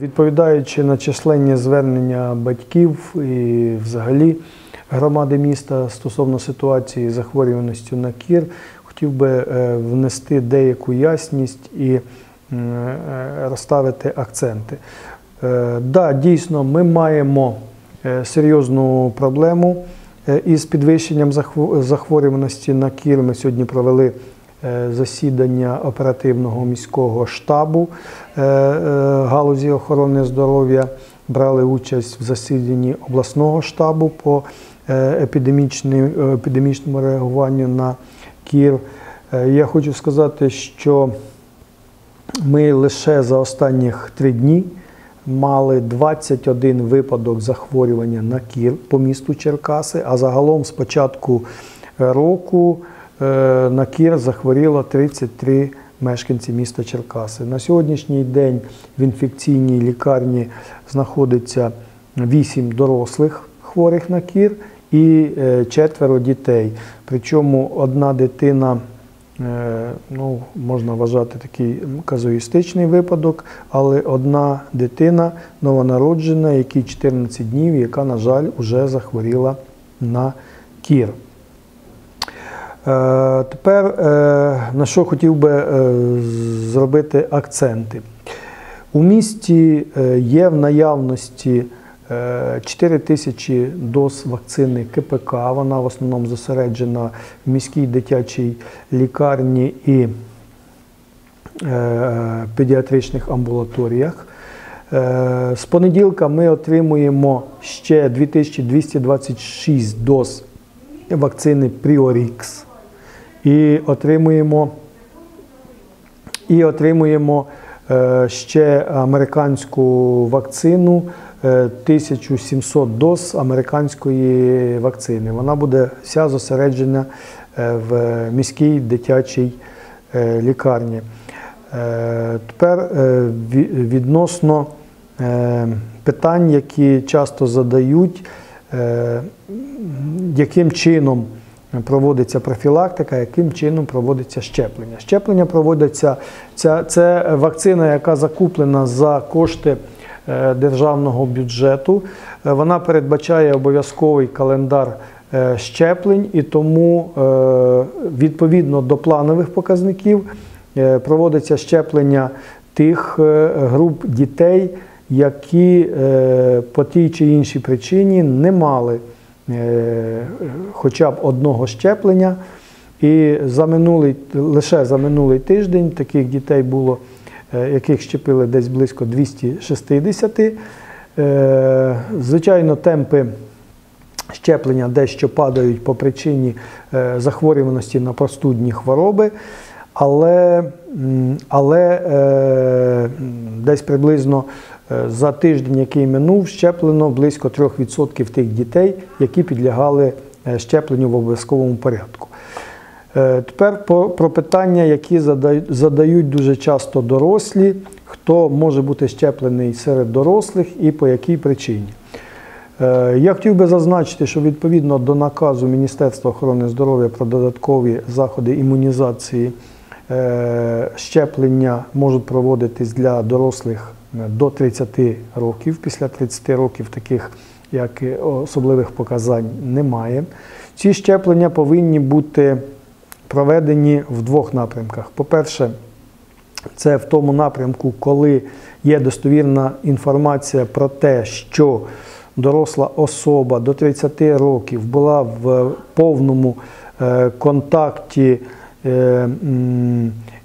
Відповідаючи на численні звернення батьків і взагалі громади міста стосовно ситуації з захворюваністю на кір, хотів би е, внести деяку ясність і е, розставити акценти. Е, Да, дійсно, ми маємо е, серйозну проблему е, із підвищенням захворюваності на кір. Ми сьогодні провели е, засідання оперативного міського штабу е, е, галузі охорони здоров'я. Брали участь в засіданні обласного штабу по е, е, епідемічному реагуванню на кір. Е, Я хочу сказати, що ми лише за останніх три дні мали 21 випадок захворювання на кір по місту Черкаси, а загалом з початку е, року е, на кір захворіло 33 мешканці міста Черкаси. На сьогоднішній день в інфекційній лікарні знаходиться 8 дорослих хворих на кір і е, четверо дітей. Причому одна дитина Е, ну, можна вважати такий казуїстичний випадок, але одна дитина новонароджена, якій 14 днів, яка, на жаль, вже захворіла на кір. Е, Тепер е, на що хотів би е, зробити акценти. У місті є в наявності е, 4 тисячі доз вакцини КПК. Вона в основному зосереджена в міській дитячій лікарні і педіатричних амбулаторіях. З понеділка ми отримуємо ще 2226 доз вакцини Priorix і отримуємо, і отримуємо е, ще американську вакцину е, 1700 доз американської вакцини. Вона буде вся зосереджена е, в міській дитячій е, лікарні. Е, Тепер е, відносно е, питань, які часто задають, е, яким чином проводиться профілактика, яким чином проводиться щеплення. Щеплення проводиться, ця, це вакцина, яка закуплена за кошти е, державного бюджету. Е, Вона передбачає обов'язковий календар е, щеплень і тому відповідно до планових показників проводиться щеплення тих груп дітей, які по тій чи іншій причині не мали хоча б одного щеплення. І за минулий, лише за минулий тиждень таких дітей було, е, яких щепили десь близько 260. Е, Звичайно, темпи щеплення дещо падають по причині е, захворюваності на простудні хвороби, але, але е, десь приблизно е, за тиждень, який минув, щеплено близько 3% тих дітей, які підлягали е, щепленню в обов'язковому порядку. Е, Тепер про питання, які задають, дуже часто дорослі, хто може бути щеплений серед дорослих і по якій причині. Е, Я хотів би зазначити, що відповідно до наказу Міністерства охорони здоров'я про додаткові заходи імунізації е, щеплення можуть проводитись для дорослих е, до 30 років. Після 30 років таких як особливих показань немає. Ці щеплення повинні бути проведені в двох напрямках. По-перше, це в тому напрямку, коли є достовірна інформація про те, що доросла особа до 30 років була в повному е, контакті е,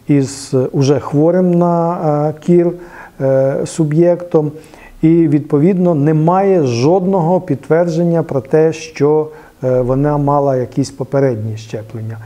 із уже хворим на е, кір суб'єктом, і відповідно немає жодного підтвердження про те, що е, вона мала якісь попередні щеплення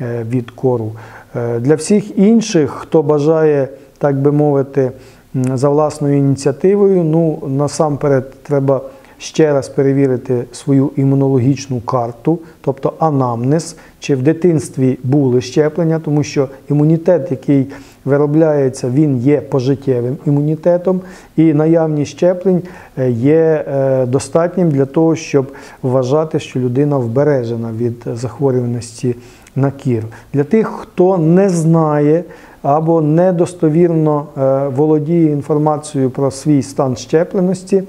е, від кору. Е, Для всіх інших, хто бажає, так би мовити, за власною ініціативою, ну насамперед треба ще раз перевірити свою імунологічну карту, тобто анамнез, чи в дитинстві були щеплення, тому що імунітет, який виробляється, він є пожиттєвим імунітетом, і наявність щеплень е, є е, достатнім для того, щоб вважати, що людина вбережена від захворюваності на кір. Для тих, хто не знає або недостовірно е, володіє інформацією про свій стан щепленості,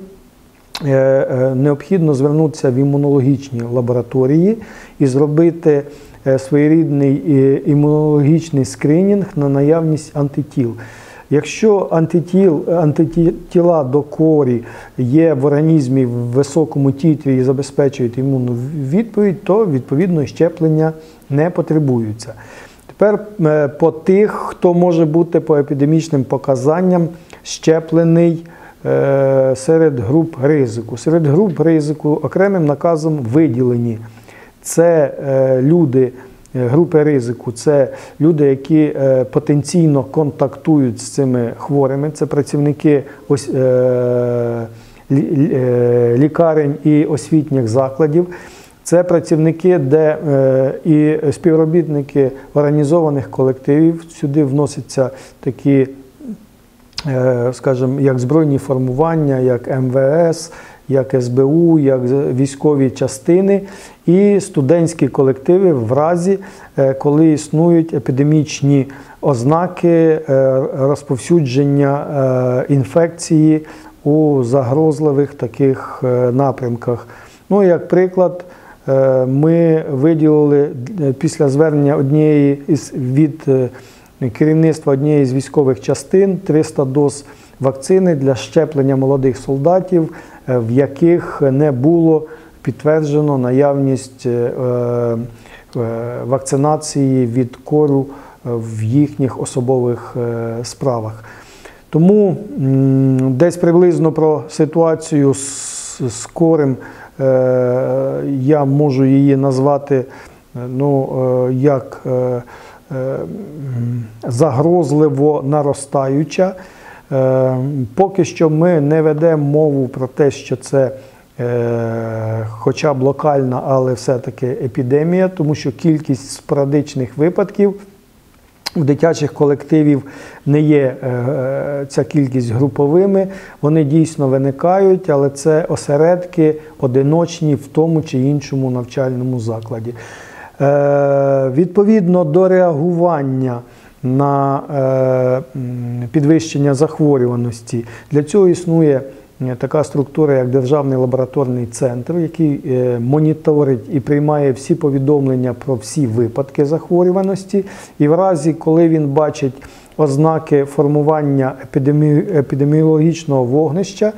необхідно звернутися в імунологічні лабораторії і зробити е, своєрідний е, імунологічний скринінг на наявність антитіл. Якщо антитіл, антитіла до корі є в організмі в високому тітрі і забезпечують імунну відповідь, то відповідно щеплення не потребуються. Тепер е, по тих, хто може бути по епідемічним показанням щеплений е, серед груп ризику. Серед груп ризику окремим наказом виділені. Це е, люди е, групи ризику, це люди, які е, потенційно контактують з цими хворими, це працівники е, е, лікарень і освітніх закладів. Це працівники, де е, і співробітники організованих колективів. Сюди вносяться такі, е, скажімо, як збройні формування, як МВС, як СБУ, як військові частини і студентські колективи в разі, е, коли існують епідемічні ознаки е, розповсюдження е, інфекції у загрозливих таких е, напрямках. Ну, як приклад, е, ми виділили е, після звернення однієї із від е, керівництва однієї з військових частин 300 доз вакцини для щеплення молодих солдатів, е, в яких не було підтверджено наявність е, е, вакцинації від кору в їхніх особових справах. Тому десь приблизно про ситуацію з, е, я можу її назвати ну, як загрозливо наростаюча. Е, Поки що ми не ведемо мову про те, що це е, хоча б локальна, але все-таки епідемія, тому що кількість спорадичних випадків у дитячих колективів не є е, ця кількість груповими. Вони дійсно виникають, але це осередки одиночні в тому чи іншому навчальному закладі. Е, Відповідно до реагування на е, підвищення захворюваності, для цього існує е, така структура, як Державний лабораторний центр, який моніторить і приймає всі повідомлення про всі випадки захворюваності. І в разі, коли він бачить ознаки формування епідемі- епідеміологічного вогнища,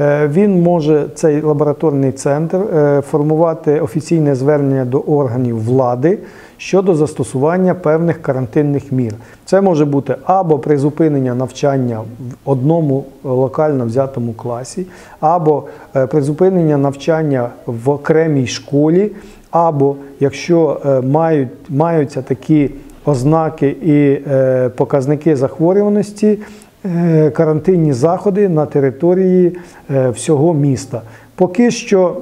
Він може цей лабораторний центр е, формувати офіційне звернення до органів влади щодо застосування певних карантинних мір. Це може бути або призупинення навчання в одному локально взятому класі, або е, призупинення навчання в окремій школі, або якщо е, мають, маються такі ознаки і е, показники захворюваності, е, карантинні заходи на території е, всього міста. Поки що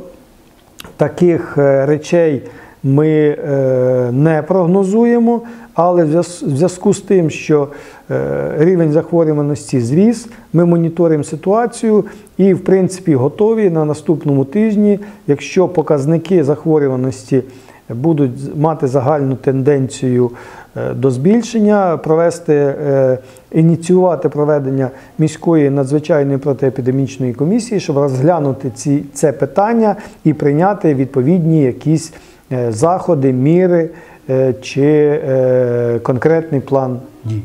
таких е, речей ми е, не прогнозуємо, але в зв'язку з тим, що е, рівень захворюваності зріс, ми моніторимо ситуацію і, в принципі, готові на наступному тижні, якщо показники захворюваності будуть мати загальну тенденцію е, до збільшення, провести, е, ініціювати проведення міської надзвичайної протиепідемічної комісії, щоб розглянути ці, це питання і прийняти відповідні якісь е, заходи, міри чи конкретний план дій.